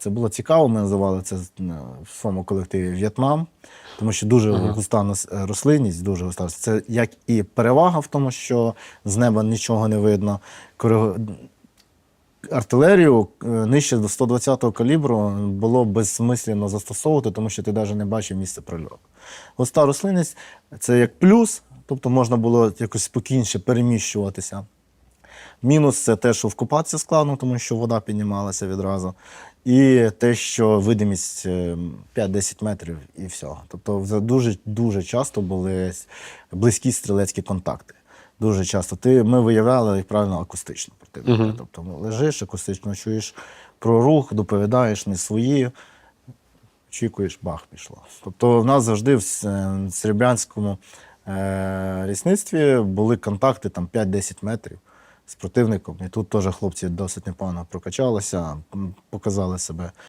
Це було цікаво, ми називали це е, в своєму колективі В'єтнам, тому що дуже Ага. густа е, рослинність, дуже густа. Це як і перевага в тому, що з неба нічого не видно. Артилерію е, нижче до 120-го калібру було безсмислено застосовувати, тому що ти навіть не бачив місце прильоту. Густа рослинність це як плюс, тобто можна було якось спокійніше переміщуватися. Мінус це те, що вкупатися складно, тому що вода піднімалася відразу. І те, що видимість е, 5-10 метрів і все. Тобто дуже, дуже часто були близькі стрілецькі контакти. Дуже часто. Ти, ми виявляли, як правильно, акустично противника. Мгм. Тобто ну, лежиш, акустично чуєш про рух, доповідаєш не свої, очікуєш, бах, пішло. Тобто в нас завжди в е, Серебрянському е, лісництві були контакти там 5-10 метрів з противником. І тут теж хлопці досить непогано прокачалися, показали себе.